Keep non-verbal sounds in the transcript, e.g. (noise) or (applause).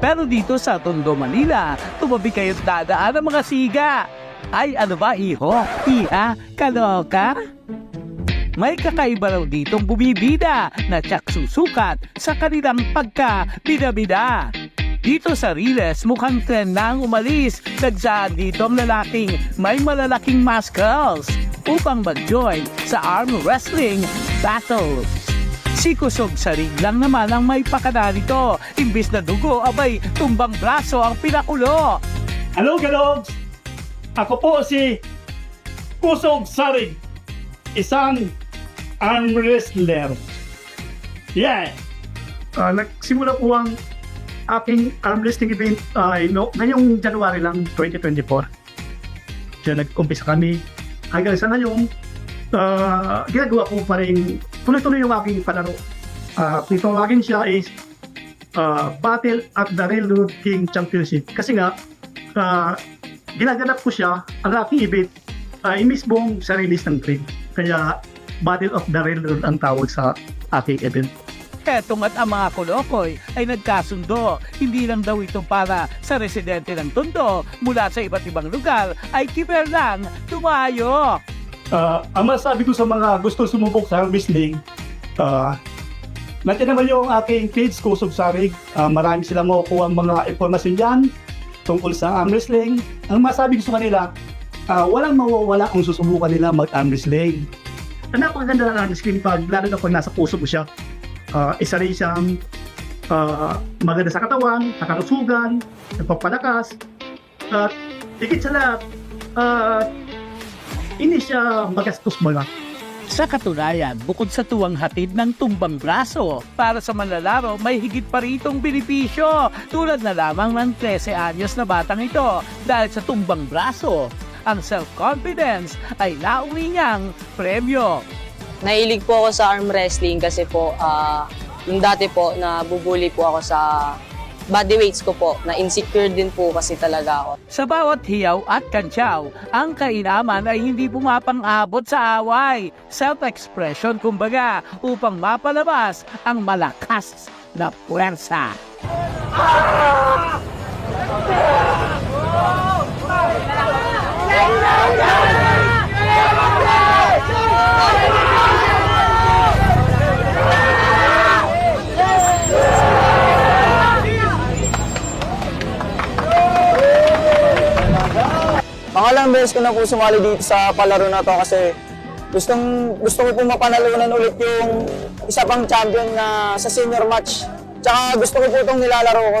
Pero dito sa Tondo, Manila, tumabi kayo't dadaan ng mga siga. Ay, ano ba, iho? Iha? Kaloka? May kakaiba raw ditong bumibida na tsak susukat sa kanilang pagka-bida-bida. Dito sa Riles, mukhang trend na ang umalis. Nagsaan dito ang lalaking may malalaking muscles upang mag-join sa arm wrestling battles. Si Kusog Sarig lang naman ang may pakana nito. Imbis na dugo, abay, tumbang braso ang pinakulo. Hello, Galogs! Ako po si Kusog Sarig, isang arm wrestler. Yeah! Ah, nagsimula po ang aking arm wrestling event ay no, ngayong January lang 2024. Diyan nag-umpisa kami. Hanggang sa ngayon, ah, ginagawa ko pa rin tuloy-tuloy yung aking palaro. Uh, ito akin siya is ah, Battle at the Railroad King Championship. Kasi nga, ah, ginaganap ko siya, ang aking event, ay mismong sa release ng trade. Kaya Battle of the Railroad ang tawag sa aking event. Etong at ang mga kolokoy ay nagkasundo. Hindi lang daw ito para sa residente ng Tondo mula sa iba't ibang lugar ay kiper lang tumayo. Ah, ang masasabi ko sa mga gusto sumubok sa arm wrestling, uh, nandiyan naman yung aking page Kusog Sarig. Ah, marami silang makukuha ang mga impormasyon dyan tungkol sa arm wrestling. Ang masasabi ko sa kanila, ah, walang mawawala kung susubukan nila mag-arm wrestling. Ang napakaganda ng arm wrestling pag lalo na pag nasa puso mo siya. Ah, isa rin siyang ah, maganda sa katawan, nakarusugan, nagpapalakas, at higit sa lahat, ah, hindi siya magastos mo lang. Sa katunayan, bukod sa tuwang hatid ng tumbang braso, para sa manlalaro may higit pa ritong benepisyo tulad na lamang ng 13 anyos na batang ito dahil sa tumbang braso. Ang self-confidence ay nauwi niyang premyo. Nahilig po ako sa arm wrestling kasi po, ah, yung dati po, nabubuli po ako sa body weights ko po, na insecure din po kasi talaga ako. Sa bawat hiyaw at kantsaw, ang kainaman ay hindi pumapang-abot sa away. Self-expression kumbaga upang mapalabas ang malakas na puwersa. (laughs) Pangalang beses ko na po sumali dito sa palaro na to kasi gustong gusto ko po mapanalunan ulit yung isa pang champion na sa senior match. Tsaka gusto ko po itong nilalaro ko